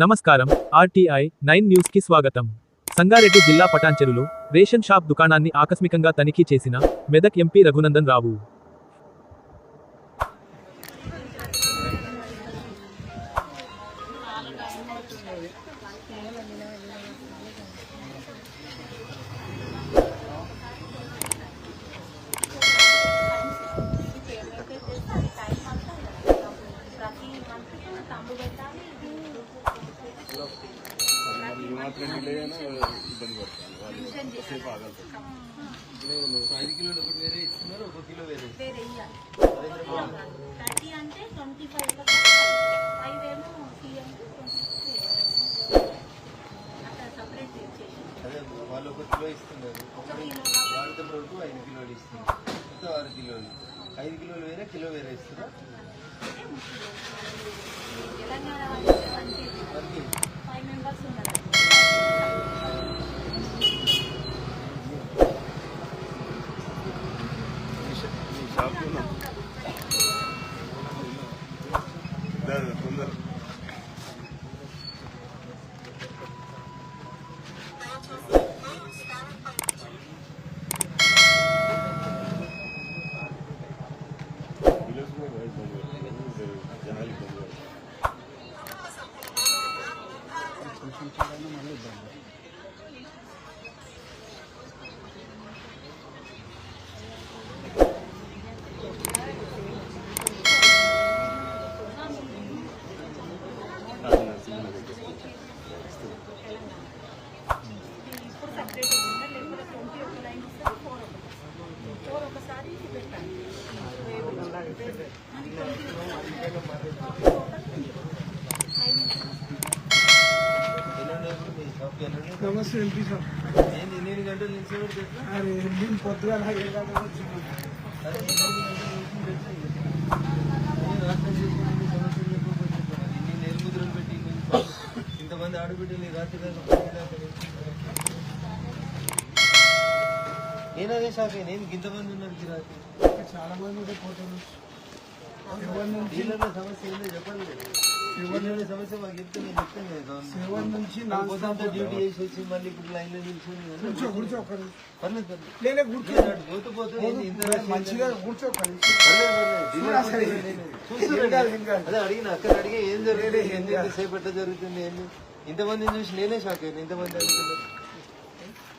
నమస్కారం. RTI nine న్యూస్కి స్వాగతం. సంగారెడ్డి జిల్లా పటాన్చెరులో రేషన్ షాప్ దుకాణాన్ని ఆకస్మికంగా తనిఖీ చేసిన మెదక్ ఎంపీ రఘునందన్ రావు. మాత్రం డిలే అయినా ఇబ్బంది పడతాను వాళ్ళు సేపు ఐదు కిలోలు ఒకటి వేరే ఇస్తున్నారు ఒక కిలో వేరే థర్టీ అంటే ట్వంటీ ఫైవ్ ఫైవ్ ఏమో అదే వాళ్ళు ఒక కిలో ఇస్తున్నారు ఒకటి వాడితే వరకు ఐదు కిలోలు ఇస్తున్నారు మొత్తం ఆరు కిలోలు ఐదు కిలోలు వేరే కిలో వేరే ఇస్తున్నారు తెలంగాణ వాళ్ళు ట్వంటీ మనకి ఫైవ్ మెంబర్స్ ఉన్నారు ఈ షాప్ సపరేట్ ఉందా లేకపోతే ట్వంటీ ఒక లైన్ ఫోర్ ఒక ఫోర్ ఒకసారి ఎల్లుండి నమస్తే ఎంపీ సార్. ఏంది ఎన్ని గంటలు నుంచి అరే నేను పొద్దుగా ఏ అదే ఎన్ని గంటలు నుంచి తెలుసా నేను రాష్ట్రం దాకా నిల్చున్నారు. నేను ఇంతమంది ఉన్నారు ఇంకా చాలా మంది ఉంటే పోతాను డీలర్ల సమస్య ఏందో చెప్పండి డీలర్ల సమస్య మాకు చెప్తే నేను చెప్తాను కదా సెవెన్ నుంచి? డ్యూటీ చేసి వచ్చి మళ్ళీ ఇప్పుడు లైన్లో నిల్చొని కూర్చో. పర్లేదు పర్లేదు. లేలే కూర్చో. నేను అటు పోతూ మంచిగా? కూర్చో. అదే అడిగిన అక్కడ అడిగి ఏం జరుగుతుంది? ఏంది? ఇంతమందిని చూసి నేనే షాక్ అయ్యాను ఇంతమంది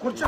కూర్చో.